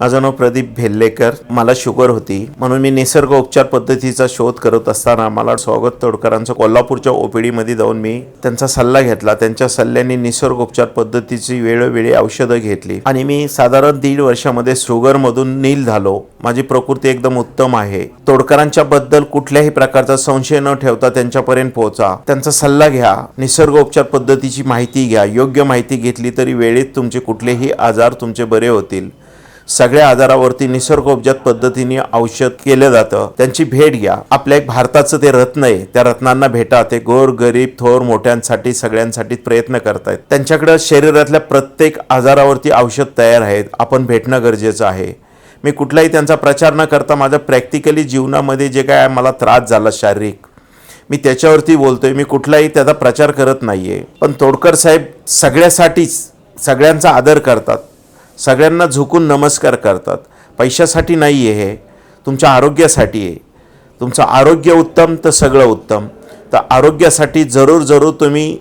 माझं नाव प्रदीप भेल्लेकर. मला शुगर होती. म्हणून मी निसर्ग उपचार पद्धतीचा शोध करत असताना मला स्वागत तोडकरांचं कोल्हापूरच्या ओपीडीमध्ये जाऊन मी त्यांचा सल्ला घेतला. त्यांच्या सल्ल्याने निसर्ग उपचार पद्धतीची वेळोवेळी औषधं घेतली. आणि मी साधारण दीड वर्षामध्ये शुगरमधून नील झालो. माझी प्रकृती एकदम उत्तम आहे. तोडकरांच्या बद्दल कुठल्याही प्रकारचा संशय न ठेवता त्यांच्यापर्यंत पोहोचा. त्यांचा सल्ला घ्या. निसर्ग उपचार पद्धतीची माहिती घ्या. योग्य माहिती घेतली तरी वेळेत तुमचे कुठलेही आजार तुमचे बरे होतील. सगळ्या आजारावरती निसर्गोपजात पद्धतीने औषध केलं जातं. त्यांची भेट घ्या. आपल्या एक भारताचं ते रत्न आहे. त्या रत्नांना भेटा. ते गोर गरीब थोर मोठ्यांसाठी सगळ्यांसाठी प्रयत्न करतायत. त्यांच्याकडे शरीरातल्या प्रत्येक आजारावरती औषध तयार आहेत. आपण भेटणं गरजेचं आहे. मी कुठलाही त्यांचा प्रचार न करता माझ्या प्रॅक्टिकली जीवनामध्ये जे काय मला त्रास झाला शारीरिक मी त्याच्यावरती बोलतोय. मी कुठलाही त्याचा प्रचार करत नाही आहे पण तोडकर साहेब सगळ्यासाठीच सगळ्यांचा आदर करतात. सगळ्यांना झुकून नमस्कार करतात. पैशासाठी नाही आहे हे. तुमच्या आरोग्यासाठी आहे. तुमचं आरोग्य उत्तम तर सगळं उत्तम. तर आरोग्यासाठी जरूर जरूर तुम्ही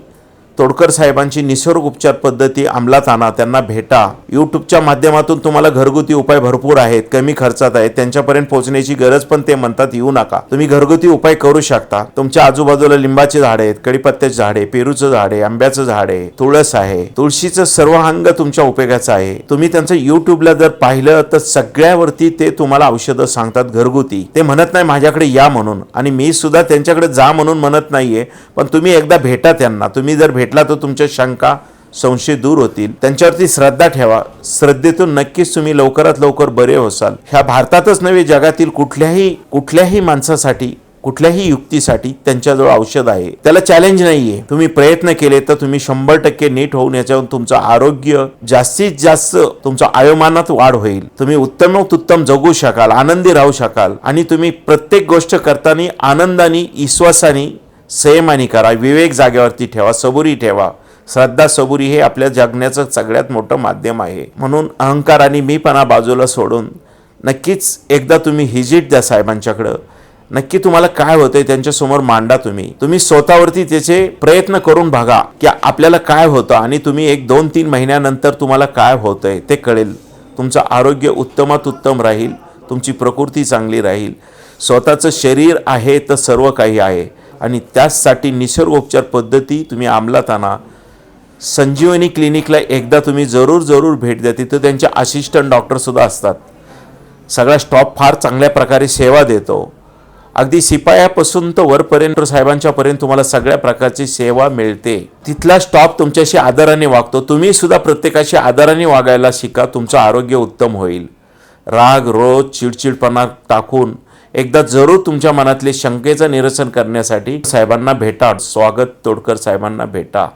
तोडकर साहेबांची निसर्ग उपचार पद्धती अंमलात आणा त्यांना भेटा. यूट्यूबच्या माध्यमातून तुम्हाला घरगुती उपाय भरपूर आहेत कमी खर्चात आहेत त्यांच्यापर्यंत पोहोचण्याची गरज पण ते म्हणतात येऊ नका. तुम्ही घरगुती उपाय करू शकता. तुमच्या आजूबाजूला लिंबाचे झाड आहेत कडीपत्त्याचे झाड आहे पेरूचं झाड आहे आंब्याचं झाड आहे तुळस आहे. तुळशीचं सर्व अंग तुमच्या उपयोगाचं आहे. तुम्ही त्यांचं युट्यूबला जर पाहिलं तर सगळ्यावरती ते तुम्हाला औषधं सांगतात घरगुती. ते म्हणत नाही माझ्याकडे या म्हणून. आणि मी सुद्धा त्यांच्याकडे जा म्हणून म्हणत नाहीये पण तुम्ही एकदा भेटा त्यांना. तुम्ही जर भेटला तर तुमच्या शंका संशय दूर होतील. त्यांच्यावरती श्रद्धा ठेवा. श्रद्धेतून नक्कीच तुम्ही लवकरात लवकर बरे होसाल. ह्या भारतातच नव्हे जगातील कुठल्याही कुठल्याही माणसासाठी कुठल्याही युक्तीसाठी त्यांच्याजवळ औषध आहे. त्याला चॅलेंज नाहीये. तुम्ही प्रयत्न केले तर तुम्ही शंभर टक्के नीट होऊन याच्यावर तुमचं आरोग्य जास्तीत जास्त तुमच्या आयोमानात वाढ होईल. तुम्ही उत्तम उत्तम जगू शकाल आनंदी राहू शकाल. आणि तुम्ही प्रत्येक गोष्ट करताना आनंदाने विश्वासाने संयमाने करा विवेक जागेवरती ठेवा सबुरी ठेवा. श्रद्धा सबुरी हे आपल्या जगण्याचं सगळ्यात मोठं माध्यम आहे. म्हणून अहंकार आणि मीपणा बाजूला सोडून नक्कीच एकदा तुम्ही हिजिट द्या साहेबांच्याकडं. नक्की तुम्हाला काय होतंय त्यांच्यासमोर मांडा तुम्ही. तुम्ही स्वतःवरती त्याचे प्रयत्न करून बघा की आपल्याला काय होतं आणि तुम्ही एक दोन तीन महिन्यानंतर तुम्हाला काय होतंय ते कळेल. तुमचं आरोग्य उत्तमात उत्तम राहील तुमची प्रकृती चांगली राहील. स्वतःचं शरीर आहे तर सर्व काही आहे. आणि त्याचसाठी निसर्गोपचार पद्धती तुम्ही अंमलात आणा संजीवनी क्लिनिकला एकदा तुम्ही जरूर जरूर भेट द्या. तिथं त्यांचे असिस्टंट डॉक्टरसुद्धा असतात. सगळा स्टॉप फार चांगल्या प्रकारे सेवा देतो. अगदी शिपायापासून तर वरपर्यंत साहेबांच्या पर्यंत तुम्हाला सगळ्या प्रकारची सेवा मिळते. तिथला स्टॉप तुमच्याशी आदराने वागतो. तुम्ही सुद्धा प्रत्येकाशी आदराने वागायला शिका. तुमचं आरोग्य उत्तम होईल. राग रोज चिडचिडपणा टाकून एकदा जरूर तुमच्या मनातले शंकेचं निरसन करण्यासाठी साहेबांना भेटा. स्वागत तोडकर साहेबांना भेटा.